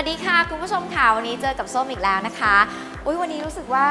วัสดีค่ะ คุณผู้ชมค่ะวันนี้เจอกับส้มอีกแล้วนะคะ อุ้ยวันนี้รู้สึกว่า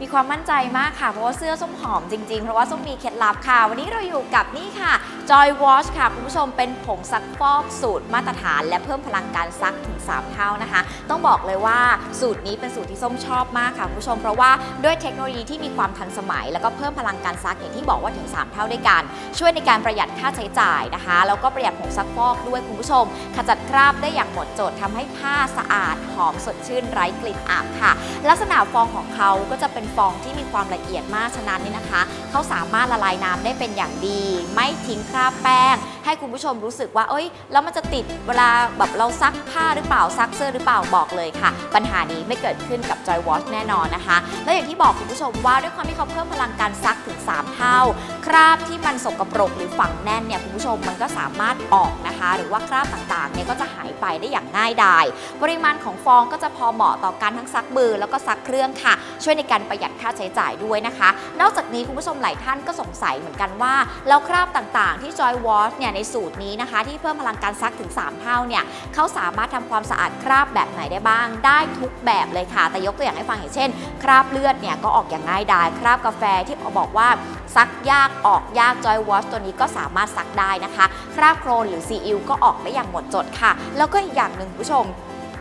มีความมั่นใจมากค่ะ เพราะว่าเสื้อส้มหอมจริงๆ เพราะว่าส้มมีเคล็ดลับค่ะ วันนี้เราอยู่กับนี่ค่ะ Joy Wash ค่ะ คุณผู้ชมเป็นผงซักฟอกสูตรมาตรฐาน และเพิ่มพลังการซักถึง 3 เท่านะคะ ต้องบอกเลยว่าสูตรนี้เป็นสูตรที่ส้มชอบมากค่ะ คุณผู้ชมเพราะว่าด้วยเทคโนโลยีที่มีความทันสมัย แล้วก็เพิ่มพลังการซักอย่างที่บอกว่าถึง 3 เท่าด้วยกัน ช่วยในการประหยัดค่าใช้จ่ายนะคะแล้วก็ประหยัดผงซักฟอกด้วยคุณผู้ชม ขจัดคราบได้อย่างหมดจดทำให้ผ้าสะอาดหอมสดชื่นไร้กลิ่นอับค่ะ แลักษณะฟองของเขาก็จะเป็นฟองที่มีความละเอียดมากฉะนั้นนี่นะคะ เขาสามารถละลายน้ำได้เป็นอย่างดี ไม่ทิ้งคราบแป้ง ให้คุณผู้ชมรู้สึกว่า เอ้ย แล้วมันจะติดเวลาแบบเราซักผ้าหรือเปล่าซักเสื้อหรือเปล่าบอกเลยค่ะ ปัญหานี้ไม่เกิดขึ้นกับ Joy Wash แน่นอนนะคะ และอย่างที่บอกคุณผู้ชมว่าด้วยความที่เขาเพิ่มพลังการซักถึง 3 เท่า คราบที่มันสกปรกหรือฝังแน่นเนี่ยคุณผู้ชมมันก็สามารถออกนะคะ หรือว่าคราบต่างๆเนี่ยก็จะหายไปได้อย่างง่ายดายปริมาณของฟองก็จะพอเหมาะต่อการทั้งซักมือแล้วก็ซักเครื่องค่ะ ช่วยในการประหยัดค่าใช้จ่ายด้วยนะคะ นอกจากนี้คุณผู้ชมหลายท่านก็สงสัยเหมือนกันว่าแล้วคราบต่างๆ ที่ Joy Wash เนี่ยในสูตรนี้นะคะ ที่เพิ่มพลังการซักถึง 3 เท่าเนี่ยเขาสามารถทำความสะอาดคราบแบบไหนได้บ้าง ได้ทุกแบบเลยค่ะ แต่ยกตัวอย่างให้ฟังอย่างเช่น คราบเลือดเนี่ยก็ออกอย่างง่ายดายคราบกาแฟที่บอกว่าซักยากออกยาก Joy Wash ตัวนี้ก็สามารถซักได้นะคะ คราบโครนหรือซีอิ๊วก็ออกได้อย่างหมดจดค่ะ แล้วก็อีกอย่างหนึ่งผู้ชม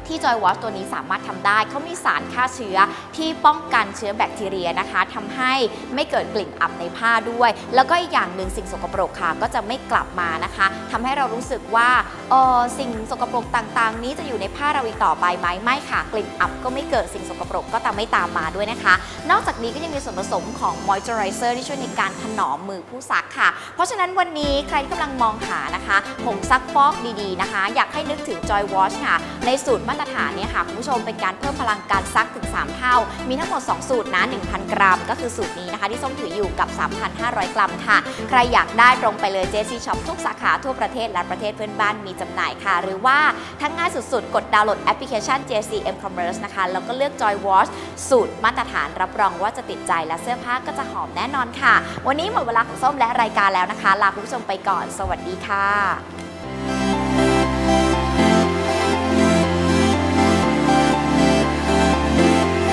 ที่ Joy Wash ตัวนี้สามารถทำได้ เขามีสารฆ่าเชื้อที่ป้องกันเชื้อแบคทีเรียนะคะทำให้ไม่เกิดกลิ่นอับในผ้าด้วย แล้วก็อีกอย่างหนึ่งสิ่งสกปรกค่ะก็จะไม่กลับมานะคะทำให้เรารู้สึกว่าเออสิ่งสกปรกต่างๆ นี้จะอยู่ในผ้าเราอีกต่อไปไหมไม่ค่ะ กลิ่นอับก็ไม่เกิดสิ่งสกปรกก็ตามไม่ตามมาด้วยนะคะ นอกจากนี้ก็ยังมีส่วนผสมของ moisturizer ที่ช่วยในการถนอมมือผู้ซักค่ะ เพราะฉะนั้นวันนี้ใครที่กำลังมองหานะคะผงซักฟอกดีๆนะคะ อยากให้นึกถึง Joy Wash ค่ะ ในสูตรมาตรฐานเนี่ยค่ะคุณผู้ชมเป็นการเพิ่มพลังการซักถึง 3 เท่า มีทั้งหมด 2 สูตรนะ 1,000 กรัม ก็คือสูตรนี้นะคะ ที่ส้มถืออยู่กับ 3,500 กรัมค่ะ ใครอยากได้ตรงไปเลย JC Shop ทุกสาขาทั่วประเทศและประเทศเพื่อนบ้านมีจำหน่ายค่ะ หรือว่าทั้งง่ายสุดๆ กดดาวน์โหลดแอปพลิเคชัน JC M Commerce นะคะ แล้วก็เลือก Joy Wash สูตรมาตรฐานรับรองว่าจะติดใจและเสื้อผ้าก็จะหอมแน่นอนค่ะ วันนี้หมดเวลาของส้มและรายการแล้วนะคะ ลาคุณผู้ชมไปก่อน สวัสดีค่ะ